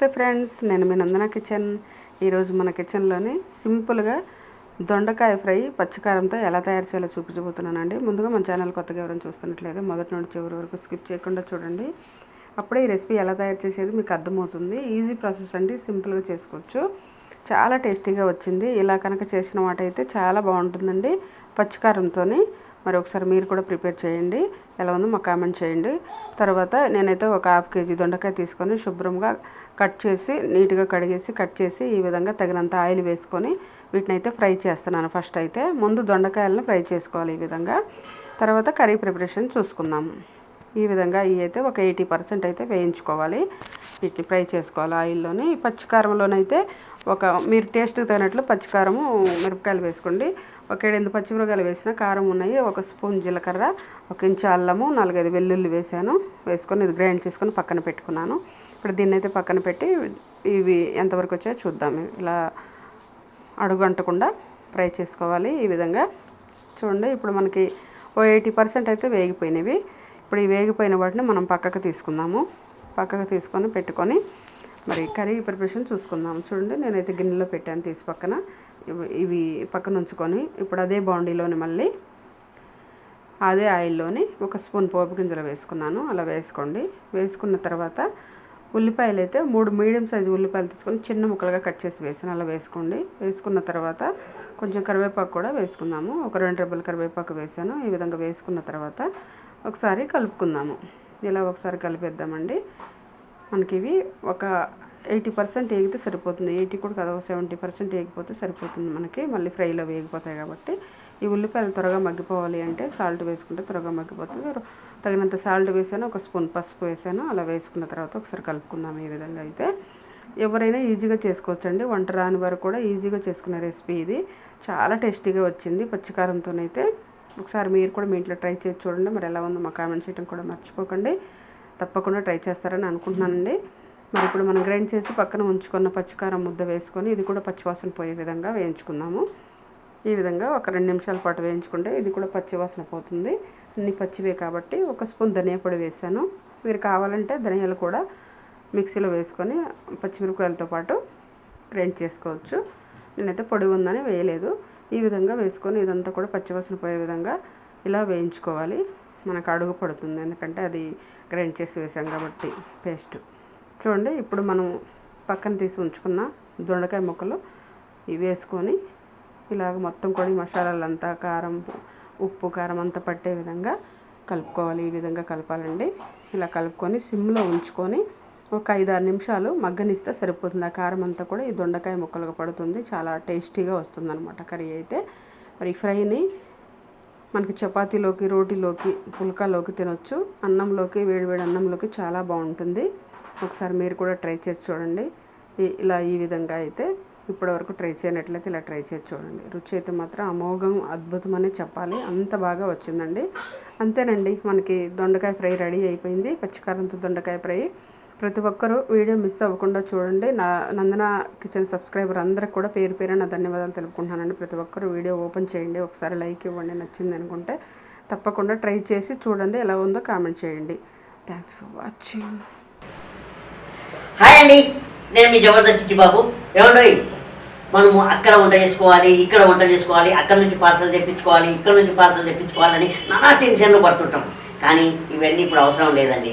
నమస్తే ఫ్రెండ్స్ నేను మీ నందన కిచెన్. ఈరోజు మన కిచెన్లోని సింపుల్గా దొండకాయ ఫ్రై పచ్చికారంతో ఎలా తయారు చేయాలో చూపించబోతున్నానండి. ముందుగా మన ఛానల్ కొత్తగా ఎవరైనా చూస్తున్నట్లయితే మొదటి నుండి చివరి వరకు స్కిప్ చేయకుండా చూడండి. అప్పుడే ఈ రెసిపీ ఎలా తయారు చేసేది మీకు అర్థమవుతుంది. ఈజీ ప్రాసెస్ అండి సింపుల్గా చేసుకోవచ్చు. చాలా టేస్టీగా వచ్చింది. ఇలా కనుక చేసిన వాటైతే చాలా బాగుంటుందండి పచ్చికారంతో మరి ఒకసారి మీరు కూడా ప్రిపేర్ చేయండి. ఎలా ఉందో మాకు కామెంట్ చేయండి. తర్వాత నేనైతే ఒక హాఫ్ కేజీ దొండకాయ తీసుకొని శుభ్రంగా కట్ చేసి నీట్గా కడిగేసి కట్ చేసి ఈ విధంగా తగినంత ఆయిల్ వేసుకొని వీటిని అయితే ఫ్రై చేస్తున్నాను ఫస్ట్ అయితే. ముందు దొండకాయలను ఫ్రై చేసుకోవాలి ఈ విధంగా. తర్వాత కర్రీ ప్రిపరేషన్ చూసుకుందాము ఈ విధంగా ఇవి అయితే ఒక ఎయిటీ పర్సెంట్ అయితే వేయించుకోవాలి. వీటిని ఫ్రై చేసుకోవాలి ఆయిల్లోని. పచ్చికారంలోనైతే ఒక మీరు టేస్ట్కి తగినట్లు పచ్చికారము మిరపకాయలు వేసుకోండి. ఒక ఏడెనిమిది పచ్చిమిరపకాయలు వేసిన కారం ఉన్నాయి. ఒక స్పూన్ జీలకర్ర ఒక ఇంచు అల్లము నాలుగైదు వెల్లుల్లి వేసాను. వేసుకొని ఇది గ్రైండ్ చేసుకొని పక్కన పెట్టుకున్నాను. ఇప్పుడు దీన్ని అయితే పక్కన పెట్టి ఇవి ఎంతవరకు వచ్చాయో చూద్దాం. ఇలా అడుగు అంటకుండా ఫ్రై చేసుకోవాలి ఈ విధంగా. చూడండి ఇప్పుడు మనకి ఓ ఎయిటీ పర్సెంట్ అయితే వేగిపోయినవి. ఇప్పుడు ఈ వేగిపోయిన వాటిని మనం పక్కకు తీసుకుందాము. పక్కకు తీసుకొని పెట్టుకొని మరి కర్రీ ప్రిపరేషన్ చూసుకుందాం. చూడండి నేనైతే గిన్నెలో పెట్టాను తీసి పక్కన. ఇవి ఇవి పక్కన ఉంచుకొని ఇప్పుడు అదే బాండీలోని మళ్ళీ అదే ఆయిల్లోని ఒక స్పూన్ పోపు గింజలు వేసుకున్నాను. అలా వేసుకోండి. వేసుకున్న తర్వాత ఉల్లిపాయలు అయితే మూడు మీడియం సైజు ఉల్లిపాయలు తీసుకొని చిన్న ముక్కలుగా కట్ చేసి వేసాను. అలా వేసుకోండి. వేసుకున్న తర్వాత కొంచెం కరివేపాకు కూడా వేసుకుందాము. ఒక రెండు రెబ్బల కరివేపాకు వేసాను. ఈ విధంగా వేసుకున్న తర్వాత ఒకసారి కలుపుకుందాము. ఇలా ఒకసారి కలిపేద్దామండి. మనకి ఇవి ఒక ఎయిటీ పర్సెంట్ వేగితే సరిపోతుంది. ఎయిటీ కూడా కదా సెవెంటీ పర్సెంట్ వేగిపోతే సరిపోతుంది మనకి. మళ్ళీ ఫ్రైలో వేగిపోతాయి కాబట్టి. ఈ ఉల్లిపాయలు త్వరగా మగ్గిపోవాలి అంటే సాల్ట్ వేసుకుంటే త్వరగా మగ్గిపోతుంది. తగినంత సాల్ట్ వేసాను ఒక స్పూన్ పసుపు వేసాను అలా వేసుకున్న తర్వాత ఒకసారి కలుపుకుందాం ఈ విధంగా అయితే. ఎవరైనా ఈజీగా చేసుకోవచ్చండి. వంట రాని వారు కూడా ఈజీగా చేసుకునే రెసిపీ ఇది. చాలా టేస్టీగా వచ్చింది పచ్చికారంతోనైతే. ఒకసారి మీరు కూడా మీ ఇంట్లో ట్రై చేసి చూడండి. మరి ఎలా ఉందో మా కామెంట్ చేయడం కూడా మర్చిపోకండి. తప్పకుండా ట్రై చేస్తారని అనుకుంటున్నానండి. మరి ఇప్పుడు మనం గ్రైండ్ చేసి పక్కన ఉంచుకున్న పచ్చికారం ముద్ద వేసుకొని ఇది కూడా పచ్చివాసన పోయే విధంగా వేయించుకున్నాము ఈ విధంగా ఒక రెండు నిమిషాల పాటు వేయించుకుంటే ఇది కూడా పచ్చివాసన పోతుంది. అన్ని పచ్చివే కాబట్టి ఒక స్పూన్ ధనియా పొడి వేసాను. మీరు కావాలంటే ధనియాలు కూడా మిక్సీలో వేసుకొని పచ్చిమిరపకాయలతో పాటు గ్రైండ్ చేసుకోవచ్చు. నేనైతే పొడి ఉందని వేయలేదు. ఈ విధంగా వేసుకొని ఇదంతా కూడా పచ్చివాసన పోయే విధంగా ఇలా వేయించుకోవాలి. మనకు అడుగు పడుతుంది. ఎందుకంటే అది గ్రైండ్ చేసి వేసాం కాబట్టి పేస్ట్. చూడండి ఇప్పుడు మనం పక్కన తీసి ఉంచుకున్న దొండకాయ ముక్కలు ఇవి వేసుకొని ఇలాగ మొత్తం కూడా ఈ మసాలాలంతా కారం ఉప్పు కారం అంతా పట్టే విధంగా కలుపుకోవాలి. ఈ విధంగా కలపాలండి. ఇలా కలుపుకొని సిమ్లో ఉంచుకొని ఒక ఐదు ఆరు నిమిషాలు మగ్గనిస్తే సరిపోతుంది. ఆ కారం అంతా కూడా ఈ దొండకాయ ముక్కలుగా పడుతుంది. చాలా టేస్టీగా వస్తుంది అనమాట కర్రీ అయితే. మరి ఫ్రైని మనకి చపాతీలోకి రోటీలోకి పుల్కాలోకి తినొచ్చు. అన్నంలోకి వేడివేడి అన్నంలోకి చాలా బాగుంటుంది. ఒకసారి మీరు కూడా ట్రై చేసి చూడండి. ఇలా ఈ విధంగా అయితే ఇప్పటివరకు ట్రై చేయనట్లయితే ఇలా ట్రై చేసి చూడండి. రుచి అయితే మాత్రం అమోఘం అద్భుతమని చెప్పాలి. అంత బాగా వచ్చిందండి. అంతేనండి. మనకి దొండకాయ ఫ్రై రెడీ అయిపోయింది. పచ్చికారంతో దొండకాయ ఫ్రై. ప్రతి ఒక్కరూ వీడియో మిస్ అవ్వకుండా చూడండి. నా నందన కిచెన్ సబ్స్క్రైబర్ అందరికి కూడా పేరు పేరు నా ధన్యవాదాలు తెలుపుకుంటున్నానండి. ప్రతి ఒక్కరు వీడియో ఓపెన్ చేయండి. ఒకసారి లైక్ ఇవ్వండి. నచ్చింది అనుకుంటే తప్పకుండా ట్రై చేసి చూడండి. ఎలా ఉందో కామెంట్ చేయండి. థ్యాంక్స్ ఫర్ వాచింగ్ హాయ్ అండి. నేను మీ జబర్దస్త్ చిట్టిబాబు ఏమండి? మనము అక్కడ వంట చేసుకోవాలి ఇక్కడ వంట చేసుకోవాలి అక్కడ నుంచి పార్సల్ తెప్పించుకోవాలి ఇక్కడ నుంచి పార్సల్ తెప్పించుకోవాలని నానా టెన్షన్లు పడుతుంటాం. కానీ ఇవన్నీ ఇప్పుడు అవసరం లేదండి.